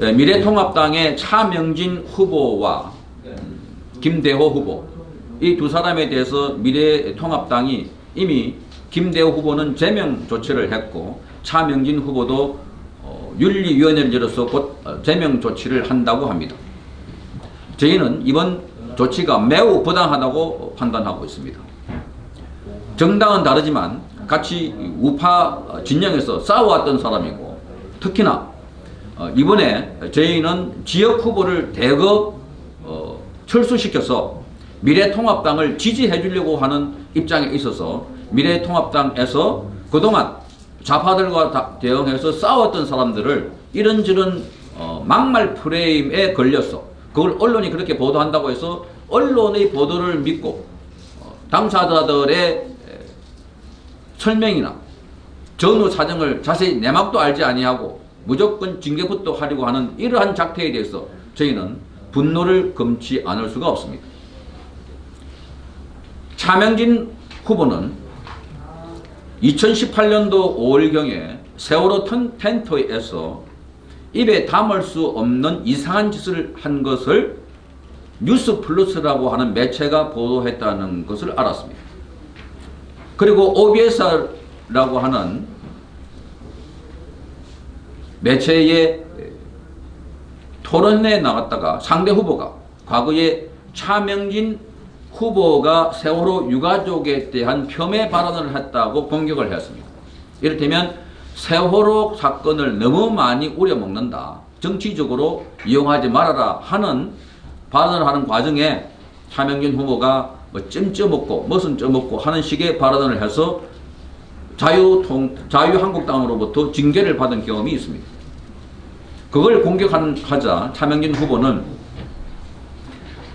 예, 미래통합당의 차명진 후보와 음, 김대호 후보 이 두 사람에 대해서 미래통합당이 이미 김대호 후보는 제명 조치를 했고 차명진 후보도 어, 윤리위원회를 열어서 곧 어, 제명 조치를 한다고 합니다. 저희는 이번 조치가 매우 부당하다고 판단하고 있습니다. 정당은 다르지만 같이 우파 진영에서 싸워왔던 사람이고 특히나 어, 이번에 저희는 지역 후보를 대거 어, 철수시켜서 미래통합당을 지지해 주려고 하는 입장에 있어서 미래통합당에서 그동안 좌파들과 다- 대응해서 싸웠던 사람들을 이런저런 어, 막말 프레임에 걸려서 그걸 언론이 그렇게 보도한다고 해서 언론의 보도를 믿고 어, 당사자들의 에, 설명이나 전후 사정을 자세히 내막도 알지 아니하고 무조건 징계부터 하려고 하는 이러한 작태에 대해서 저희는 분노를 금치 않을 수가 없습니다. 차명진 후보는 2018년도 5월경에 세월호 텐- 텐트에서 입에 담을 수 없는 이상한 짓을 한 것을 뉴스 플러스라고 하는 매체가 보도했다는 것을 알았습니다. 그리고 OBS라고 하는 매체의 토론에 나갔다가 상대 후보가 과거에 차명진 후보가 세월호 유가족에 대한 폄훼 발언을 했다고 공격을 했습니다. 이를테면 세월호 사건을 너무 많이 우려먹는다. 정치적으로 이용하지 말아라 하는 발언을 하는 과정에 차명진 후보가 뭐 찜쪄 먹고 무슨 쪄 먹고 하는 식의 발언을 해서 자유통 자유한국당으로부터 징계를 받은 경험이 있습니다. 그걸 공격하자 차명진 후보는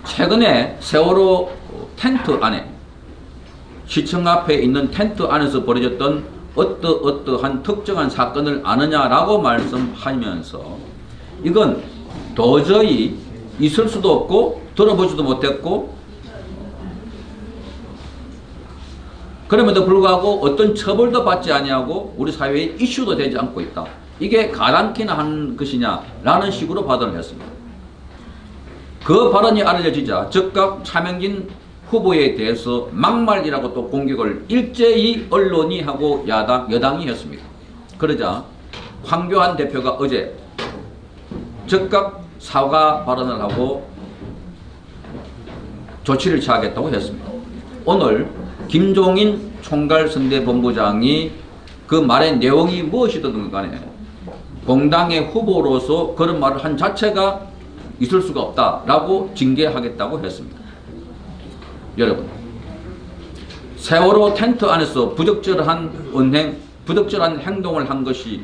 최근에 세월호 텐트 안에 시청 앞에 있는 텐트 안에서 벌어졌던 어떠어떠한 특정한 사건을 아느냐라고 말씀하면서 이건 도저히 있을 수도 없고 들어보지도 못했고 그럼에도 불구하고 어떤 처벌도 받지 아니하고 우리 사회에 이슈도 되지 않고 있다. 이게 가당키나 한 것이냐라는 식으로 발언을 했습니다. 그 발언이 알려지자 즉각 차명진 후보에 대해서 막말이라고 또 공격을 일제히 언론이 하고 야당, 여당이 했습니다. 그러자 황교안 대표가 어제 즉각 사과 발언을 하고 조치를 취하겠다고 했습니다. 오늘 김종인 총괄선대본부장이 그 말의 내용이 무엇이든 간에 공당의 후보로서 그런 말을 한 자체가 있을 수가 없다라고 징계하겠다고 했습니다. 여러분, 세월호 텐트 안에서 부적절한 은행, 부적절한 행동을 한 것이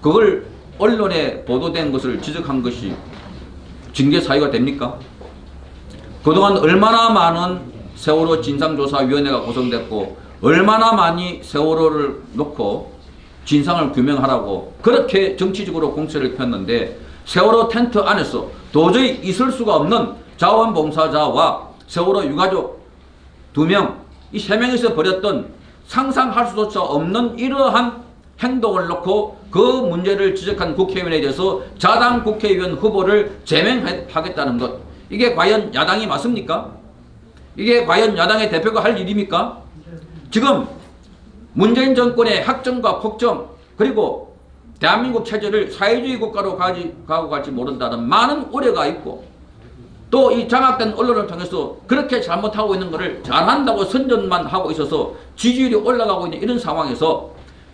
그걸 언론에 보도된 것을 지적한 것이 징계 사유가 됩니까? 그동안 얼마나 많은 세월호 진상조사위원회가 구성됐고 얼마나 많이 세월호를 놓고 진상을 규명하라고 그렇게 정치적으로 공세를 폈는데 세월호 텐트 안에서 도저히 있을 수가 없는 자원봉사자와 세월호 유가족 두 명, 이 세 명이서 벌였던 상상할 수조차 없는 이러한 행동을 놓고 그 문제를 지적한 국회의원에 대해서 자당 국회의원 후보를 제명하겠다는 것. 이게 과연 야당이 맞습니까? 이게 과연 야당의 대표가 할 일입니까? 지금 문재인 정권의 학정과 폭정 그리고 대한민국 체제를 사회주의 국가로 가지, 가고 갈지 모른다는 많은 우려가 있고 또 이 장악된 언론을 통해서 그렇게 잘못하고 있는 것을 잘한다고 선전만 하고 있어서 지지율이 올라가고 있는 이런 상황에서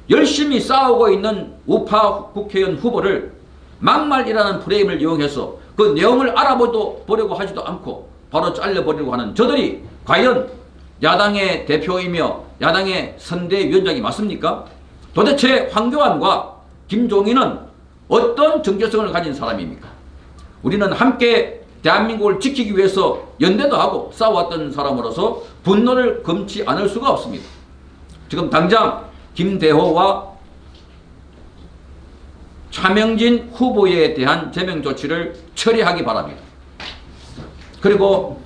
열심히 싸우고 있는 우파 국회의원 후보를 막말이라는 프레임을 이용해서 그 내용을 알아보도 보려고 하지도 않고 바로 잘려버리려고 하는 저들이 과연 야당의 대표이며 야당의 선대위원장이 맞습니까? 도대체 황교안과 김종인은 어떤 정체성을 가진 사람입니까? 우리는 함께 대한민국을 지키기 위해서 연대도 하고 싸워왔던 사람으로서 분노를 금치 않을 수가 없습니다. 지금 당장 김대호와 차명진 후보에 대한 제명 조치를 처리하기 바랍니다. 그리고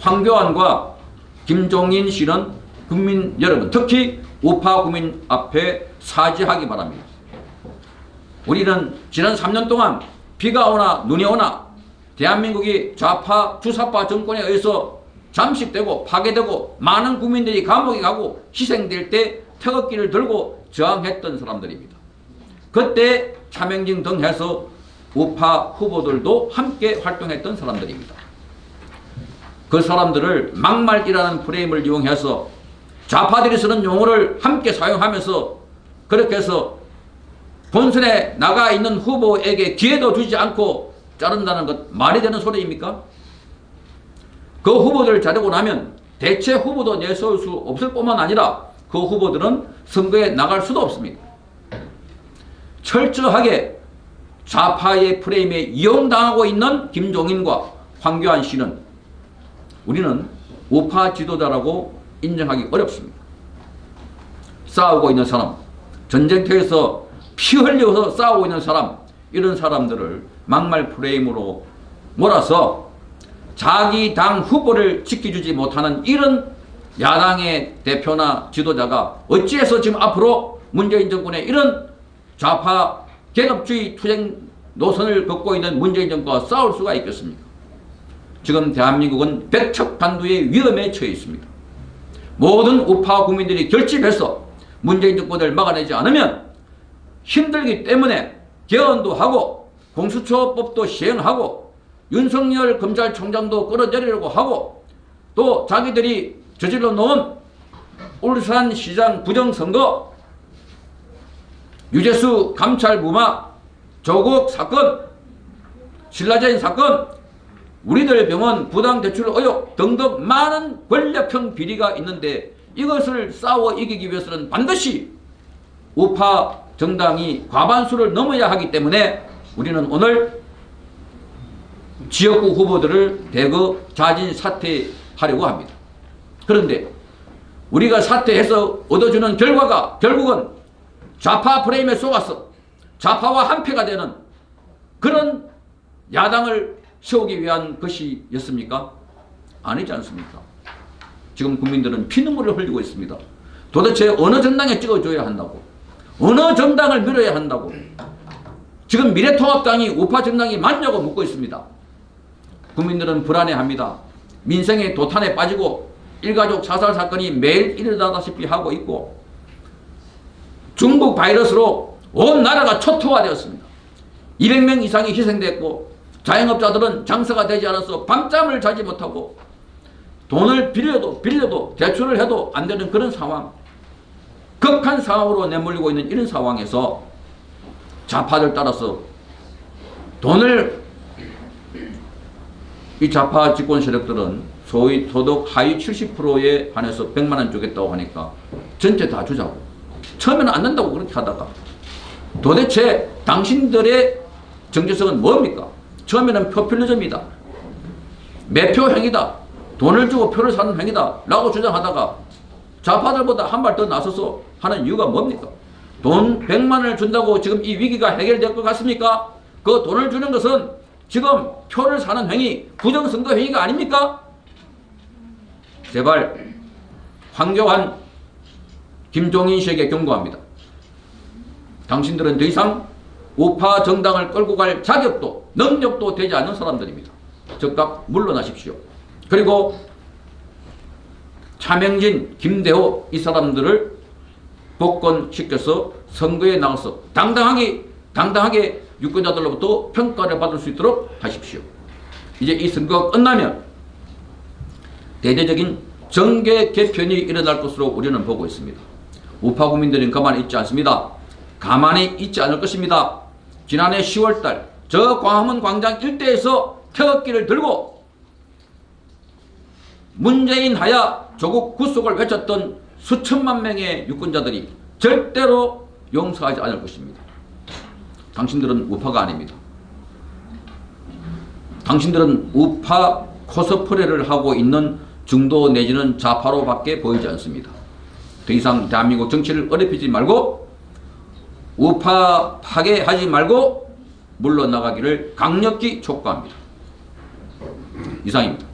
황교안과 김종인 씨는 국민 여러분, 특히 우파 국민 앞에 사죄하기 바랍니다. 우리는 지난 3년 동안 비가 오나 눈이 오나 대한민국이 좌파 주사파 정권에 의해서 잠식되고 파괴되고 많은 국민들이 감옥에 가고 희생될 때 태극기를 들고 저항했던 사람들입니다. 그때 차명진 등 해서 우파 후보들도 함께 활동했던 사람들입니다. 그 사람들을 막말이라는 프레임을 이용해서 좌파들이 쓰는 용어를 함께 사용하면서 그렇게 해서 본선에 나가 있는 후보에게 기회도 주지 않고 자른다는 것 말이 되는 소리입니까? 그 후보들을 자르고 나면 대체 후보도 내세울 수 없을 뿐만 아니라 그 후보들은 선거에 나갈 수도 없습니다. 철저하게 좌파의 프레임에 이용당하고 있는 김종인과 황교안 씨는 우리는 우파 지도자라고 인정하기 어렵습니다. 싸우고 있는 사람, 전쟁터에서 피 흘려서 싸우고 있는 사람, 이런 사람들을 막말 프레임으로 몰아서 자기 당 후보를 지켜주지 못하는 이런 야당의 대표나 지도자가 어찌해서 지금 앞으로 문재인 정권의 이런 좌파 계급주의 투쟁 노선을 걷고 있는 문재인 정권과 싸울 수가 있겠습니까? 지금 대한민국은 백척반두의 위험에 처해 있습니다. 모든 우파 국민들이 결집해서 문재인 정권을 막아내지 않으면 힘들기 때문에 개헌도 하고 공수처법도 시행하고 윤석열 검찰총장도 끌어내리려고 하고 또 자기들이 저질러 놓은 울산시장 부정선거 유재수 감찰 무마 조국 사건 신라젠 사건 우리들 병원 부당 대출 의혹 등등 많은 권력형 비리가 있는데 이것을 싸워 이기기 위해서는 반드시 우파 정당이 과반수를 넘어야 하기 때문에 우리는 오늘 지역구 후보들을 대거 자진 사퇴하려고 합니다. 그런데 우리가 사퇴해서 얻어주는 결과가 결국은 좌파 프레임에 속아서 좌파와 한패가 되는 그런 야당을 세우기 위한 것이었습니까? 아니지 않습니까? 지금 국민들은 피눈물을 흘리고 있습니다. 도대체 어느 정당에 찍어줘야 한다고? 어느 정당을 밀어야 한다고? 지금 미래통합당이 우파 정당이 맞냐고 묻고 있습니다. 국민들은 불안해합니다. 민생의 도탄에 빠지고 일가족 자살 사건이 매일 일어나다시피 하고 있고 중국 바이러스로 온 나라가 초토화되었습니다. 200명 이상이 희생됐고 자영업자들은 장사가 되지 않아서 밤잠을 자지 못하고 돈을 빌려도 빌려도 대출을 해도 안 되는 그런 상황 극한 상황으로 내몰리고 있는 이런 상황에서 좌파들 따라서 돈을 이 좌파 집권 세력들은 소위 소득 하위 70%에 한해서 100만 원 주겠다고 하니까 전체 다 주자고 처음에는 안 된다고 그렇게 하다가 도대체 당신들의 정체성은 뭡니까? 처음에는 포퓰리즘이다. 매표 행위다. 돈을 주고 표를 사는 행위다. 라고 주장하다가 좌파들보다 한 발 더 나서서 하는 이유가 뭡니까? 돈 100만 원을 준다고 지금 이 위기가 해결될 것 같습니까? 그 돈을 주는 것은 지금 표를 사는 행위, 부정선거 행위가 아닙니까? 제발 황교안, 김종인 씨에게 경고합니다. 당신들은 더 이상 우파 정당을 끌고 갈 자격도 능력도 되지 않는 사람들입니다. 즉각 물러나십시오. 그리고 차명진, 김대호 이 사람들을 복권시켜서 선거에 나가서 당당하게 당당하게 유권자들로부터 평가를 받을 수 있도록 하십시오. 이제 이 선거가 끝나면 대대적인 정계 개편이 일어날 것으로 우리는 보고 있습니다. 우파 국민들은 가만히 있지 않습니다. 가만히 있지 않을 것입니다. 지난해 10월달 저 광화문 광장 일대에서 태극기를 들고 문재인 하야 조국 구속을 외쳤던 수천만 명의 유권자들이 절대로 용서하지 않을 것입니다. 당신들은 우파가 아닙니다. 당신들은 우파 코스프레를 하고 있는 중도 내지는 좌파로밖에 보이지 않습니다. 더 이상 대한민국 정치를 어렵히지 말고 우파 파괴하지 말고 물러나가기를 강력히 촉구합니다. 이상입니다.